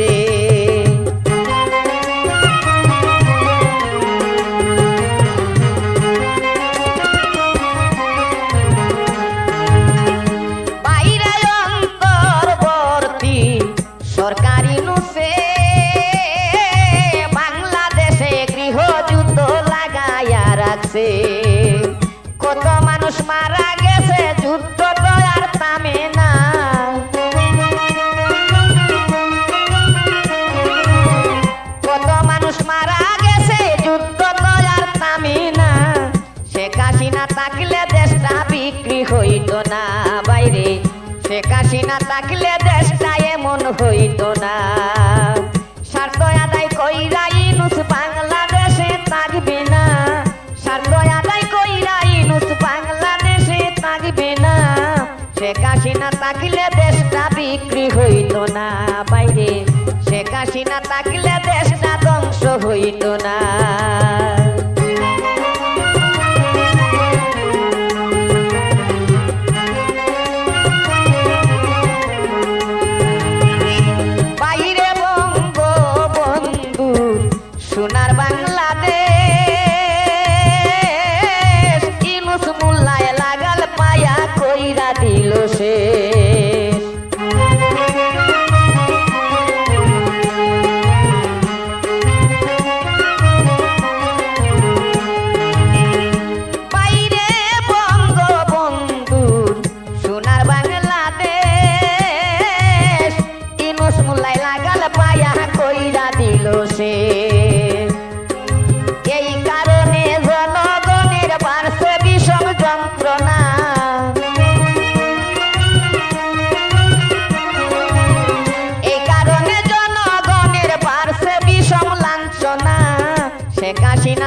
से শেখ হাসিনা থাকলে দেশটা এমন হইতো না। স্বার্থ আদায় কইরা ইনুস বাংলাদেশে থাকবে না। স্বার্থ আদায় কইরা ইনুস বাংলাদেশে থাকবে না। শেখ হাসিনা থাকলে দেশটা বিক্রি হইতো না। বাইরে শেখ হাসিনা থাকলে দেশটা ধ্বংস হইতো না।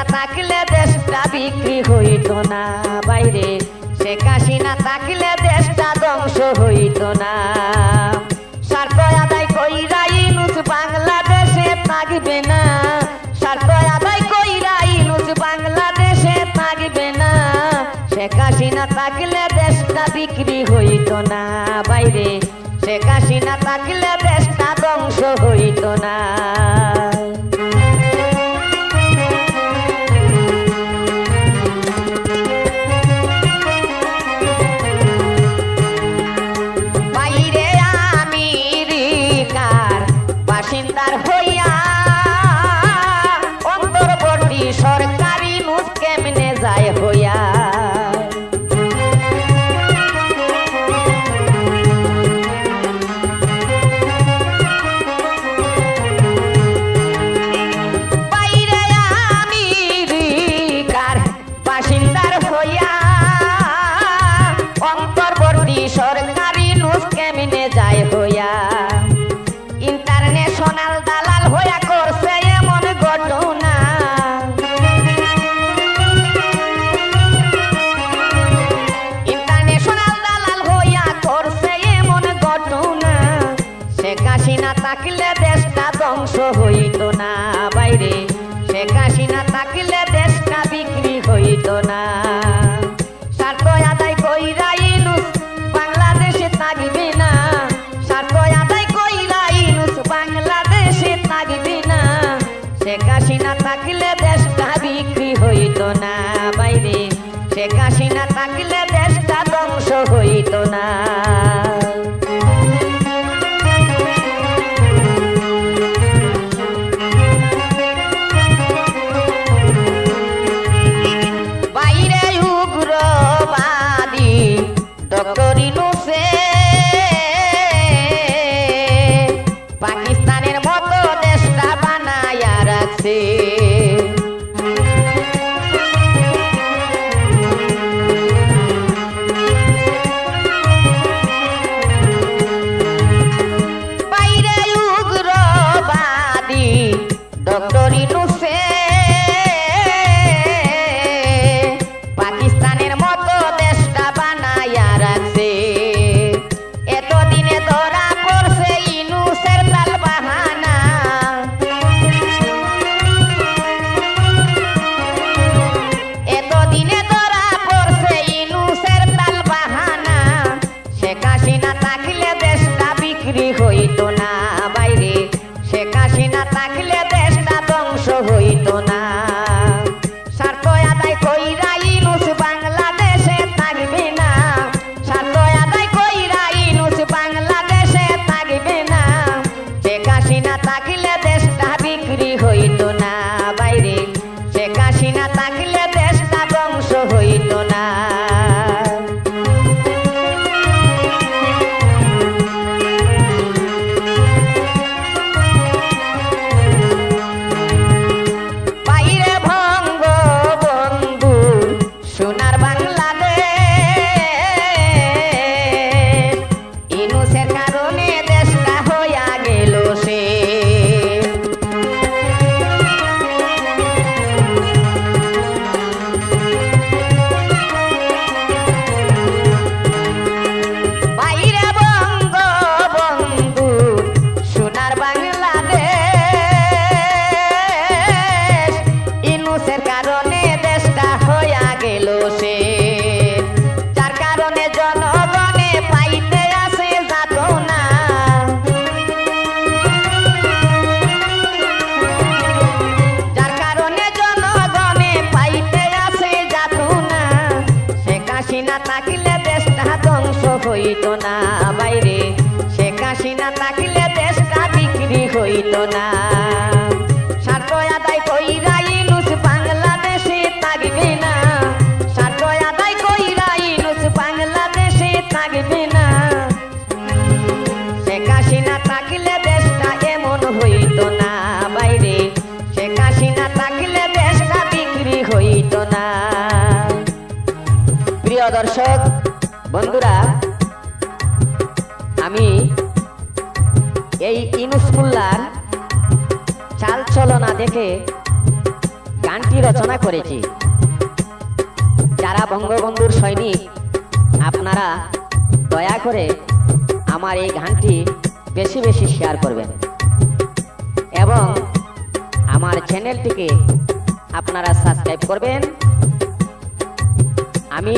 থাকলে দেশটা বিক্রি হইতো না। বাইরে শেখ হাসিনা থাকলে দেশটা ধ্বংস হইতো না। স্বার্থ আদায় কইরা ইনুস বাংলাদেশে থাকবে না। স্বার্থ আদায় কইরা ইনুস বাংলাদেশে থাকবে না। শেখ হাসিনা থাকলে দেশটা বিক্রি হইতো না। বাইরে শেখ হাসিনা থাকলে দেশটা ধ্বংস হইতো না। থাকলে দেশটা ধ্বংস হইতো না বাইরে। শেখ হাসিনা থাকলে দেশটা বিক্রি হইতো না। স্বার্থ আদায় কইরা না। স্বার্থ আদায় না। দেশটা বিক্রি হইতো না বাইরে। শেখ হাসিনা থাকলে দেশটা ধ্বংস হইতো না। doctor y inocente. হাসিনা থাকিলে দেশটা ধ্বংস হইত না বাইরে। সে হাসিনা থাকিলে দর্শক, বন্ধুরা, আমি এই ইনুসমুল্লার চালচলনা দেখে গানটি রচনা করেছি। যারা বঙ্গবন্ধুর সৈনিক, আপনারা দয়া করে আমার এই গানটি বেশি বেশি শেয়ার করবেন। এবং আমার চ্যানেলটিকে আপনারা সাবস্ক্রাইব করবেন। আমি